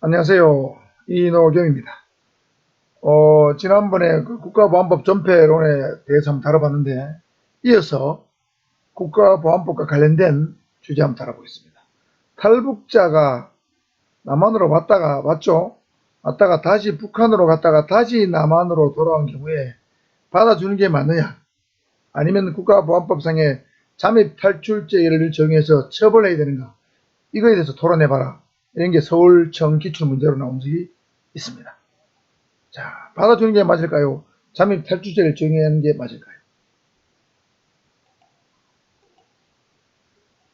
안녕하세요. 이노경입니다. 어, 지난번에 그 국가보안법 전폐론에 대해서 한번 다뤄봤는데, 이어서 국가보안법과 관련된 주제 한번 다뤄보겠습니다. 탈북자가 남한으로 왔다가, 왔죠? 왔다가 다시 북한으로 갔다가 다시 남한으로 돌아온 경우에 받아주는 게 맞느냐? 아니면 국가보안법상의 잠입 탈출죄를 정해서 처벌해야 되는가? 이거에 대해서 토론해봐라. 이런 게 서울청 기출문제로 나온 적이 있습니다. 자, 받아주는 게 맞을까요? 잠입 탈출죄를 정의하는 게 맞을까요?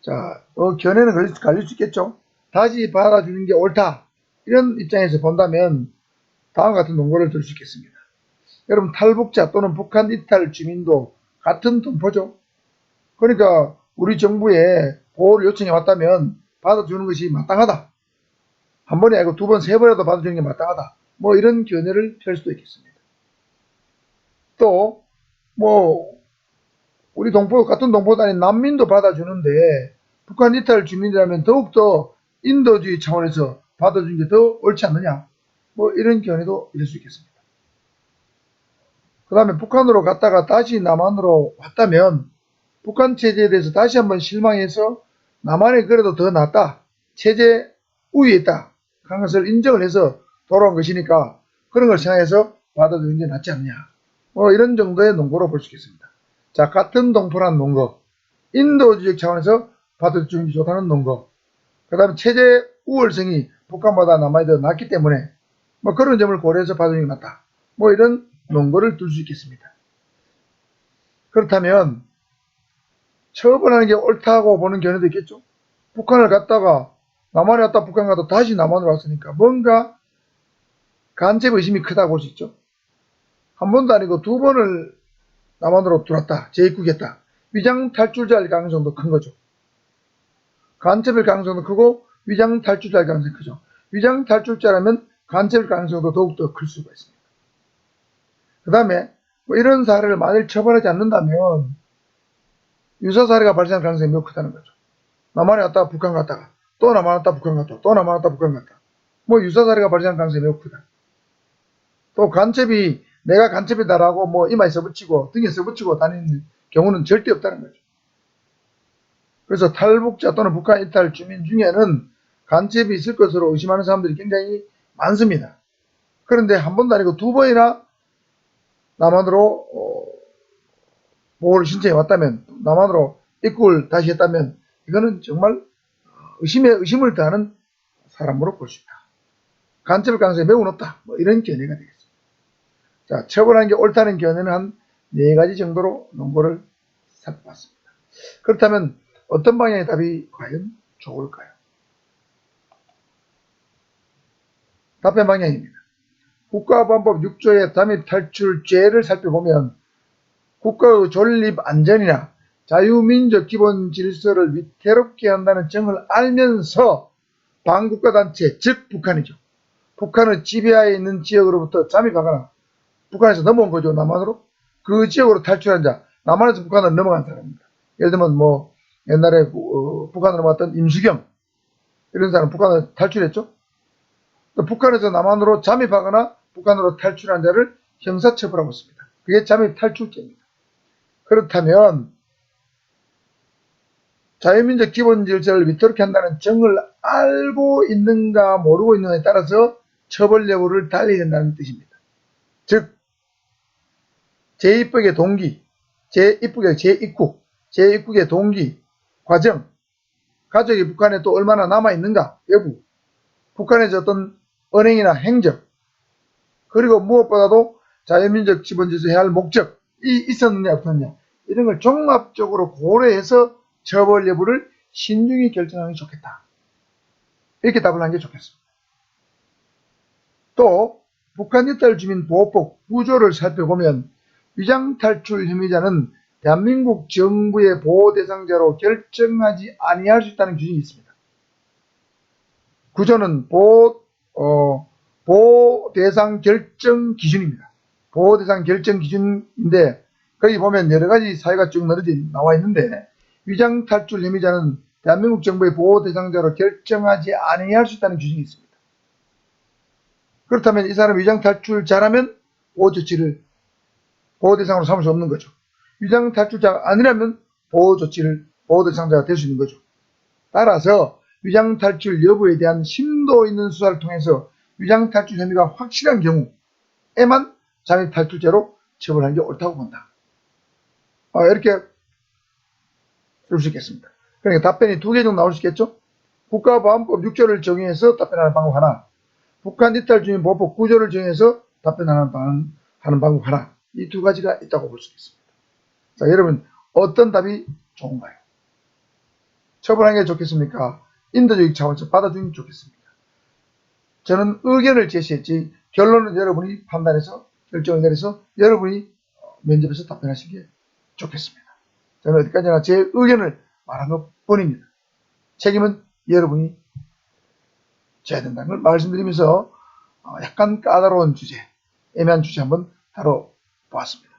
자, 어, 견해는 갈릴, 갈릴 수 있겠죠? 다시 받아주는 게 옳다. 이런 입장에서 본다면 다음 같은 논거를 들 수 있겠습니다. 여러분, 탈북자 또는 북한 이탈 주민도 같은 동포죠? 그러니까 우리 정부에 보호를 요청해 왔다면 받아주는 것이 마땅하다. 한 번이 아니고 두 번, 세 번이라도 받아주는 게 마땅하다. 뭐 이런 견해를 펼 수도 있겠습니다. 또, 뭐, 우리 동포, 같은 동포도 아닌 난민도 받아주는데 북한 이탈 주민이라면 더욱더 인도주의 차원에서 받아주는 게 더 옳지 않느냐. 뭐 이런 견해도 있을 수 있겠습니다. 그 다음에 북한으로 갔다가 다시 남한으로 왔다면 북한 체제에 대해서 다시 한번 실망해서 남한이 그래도 더 낫다. 체제 우위에 있다. 하는 것을 인정을 해서 돌아온 것이니까 그런 걸 생각해서 받아들이는 게 낫지 않느냐. 뭐 이런 정도의 논거로 볼 수 있겠습니다. 자, 같은 동포란 논거. 인도주의 차원에서 받아주는 게 좋다는 논거. 그 다음에 체제 우월성이 북한보다 더 낫기 때문에 뭐 그런 점을 고려해서 받아주는 게 낫다. 뭐 이런 논거를 둘 수 있겠습니다. 그렇다면 처벌하는 게 옳다고 보는 견해도 있겠죠. 북한을 갔다가 남한에 갔다 북한 갔다 다시 남한으로 왔으니까 뭔가 간첩 의심이 크다고 볼 수 있죠. 한 번도 아니고 두 번을 남한으로 들어왔다. 재입국했다. 위장 탈출자일 가능성도 큰 거죠. 간첩일 가능성도 크고 위장 탈출자일 가능성이 크죠. 위장 탈출자라면 간첩일 가능성도 더욱더 클 수가 있습니다. 그 다음에 뭐 이런 사례를 만일 처벌하지 않는다면 유사 사례가 발생할 가능성이 매우 크다는 거죠. 남한에 갔다가 북한 갔다가 또 남한 갔다 북한 갔다 또 남한 갔다 북한 갔다 뭐 유사 사례가 발생할 가능성이 매우 크다. 또 간첩이 내가 간첩이다라고 뭐 이마에 써붙이고 등에 써붙이고 다니는 경우는 절대 없다는 거죠. 그래서 탈북자 또는 북한 이탈 주민 중에는 간첩이 있을 것으로 의심하는 사람들이 굉장히 많습니다. 그런데 한 번도 아니고 두 번이나 남한으로 어, 보호를 신청해 왔다면 남한으로 입국을 다시 했다면 이거는 정말 의심에 의심을 더하는 사람으로 볼 수 있다. 간첩 가능성이 매우 높다. 뭐 이런 견해가 되겠습니다. 자, 처벌하는 게 옳다는 견해는 한 네 가지 정도로 논거를 살펴봤습니다. 그렇다면 어떤 방향의 답이 과연 좋을까요? 답변 방향입니다. 국가보안법 6조의 담입 탈출죄를 살펴보면 국가의 존립 안전이나 자유민족 기본 질서를 위태롭게 한다는 점을 알면서 반국가 단체, 즉 북한이죠. 북한의 지배하에 있는 지역으로부터 잠입하거나 북한에서 넘어온 거죠, 남한으로. 그 지역으로 탈출한 자, 남한에서 북한으로 넘어간 사람입니다. 예를 들면 뭐 옛날에 어, 북한으로 왔던 임수경 이런 사람 북한으로 탈출했죠. 또 북한에서 남한으로 잠입하거나 북한으로 탈출한 자를 형사처벌하고 있습니다. 그게 잠입 탈출죄입니다. 그렇다면 자유민족 기본 질서를 위태롭게 한다는 정을 알고 있는가 모르고 있는가에 따라서 처벌 여부를 달리야 된다는 뜻입니다. 즉 재입국의 동기, 재입국의 재입국, 재입국의 동기, 과정, 가족이 북한에 또 얼마나 남아있는가 여부, 북한에서 어떤 언행이나 행적, 그리고 무엇보다도 자유민족 기본질서 해야 할 목적이 있었느냐 없었느냐 이런 걸 종합적으로 고려해서 처벌 여부를 신중히 결정하는 게 좋겠다. 이렇게 답을 하는 게 좋겠습니다. 또 북한 이탈 주민 보호법 구조를 살펴보면 위장 탈출 혐의자는 대한민국 정부의 보호 대상자로 결정하지 아니할 수 있다는 규정이 있습니다. 구조는 보호, 어, 보호 대상 결정 기준입니다. 보호 대상 결정 기준인데 거기 보면 여러 가지 사유가 쭉 나와 있는데 위장 탈출 혐의자는 대한민국 정부의 보호 대상자로 결정하지 아니할 수 있다는 규정이 있습니다. 그렇다면 이 사람 위장 탈출 잘하면 보호 조치를 보호 대상으로 삼을 수 없는 거죠. 위장 탈출자가 아니라면 보호 조치를 보호 대상자가 될 수 있는 거죠. 따라서 위장 탈출 여부에 대한 심도 있는 수사를 통해서 위장 탈출 혐의가 확실한 경우에만 잠입 탈출죄로 처벌하는 게 옳다고 본다. 아, 이렇게 볼수 있겠습니다. 그러니까 답변이 두 개 정도 나올 수 있겠죠? 국가보안법 6조를 정의해서 답변하는 방법 하나, 북한 이탈 주민 보호법 9조를 정해서 답변하는 방, 하는 방법 하나, 이 두 가지가 있다고 볼 수 있겠습니다. 자, 여러분, 어떤 답이 좋은가요? 처벌하는 게 좋겠습니까? 인도적 차원에서 받아주는 게 좋겠습니까? 저는 의견을 제시했지, 결론은 여러분이 판단해서, 결정을 내려서 여러분이 어, 면접에서 답변하시는 게 좋겠습니다. 저는 어디까지나 제 의견을 말한 것 뿐입니다. 책임은 여러분이 져야 된다는 걸 말씀드리면서 어, 약간 까다로운 주제, 애매한 주제 한번 다뤄보았습니다.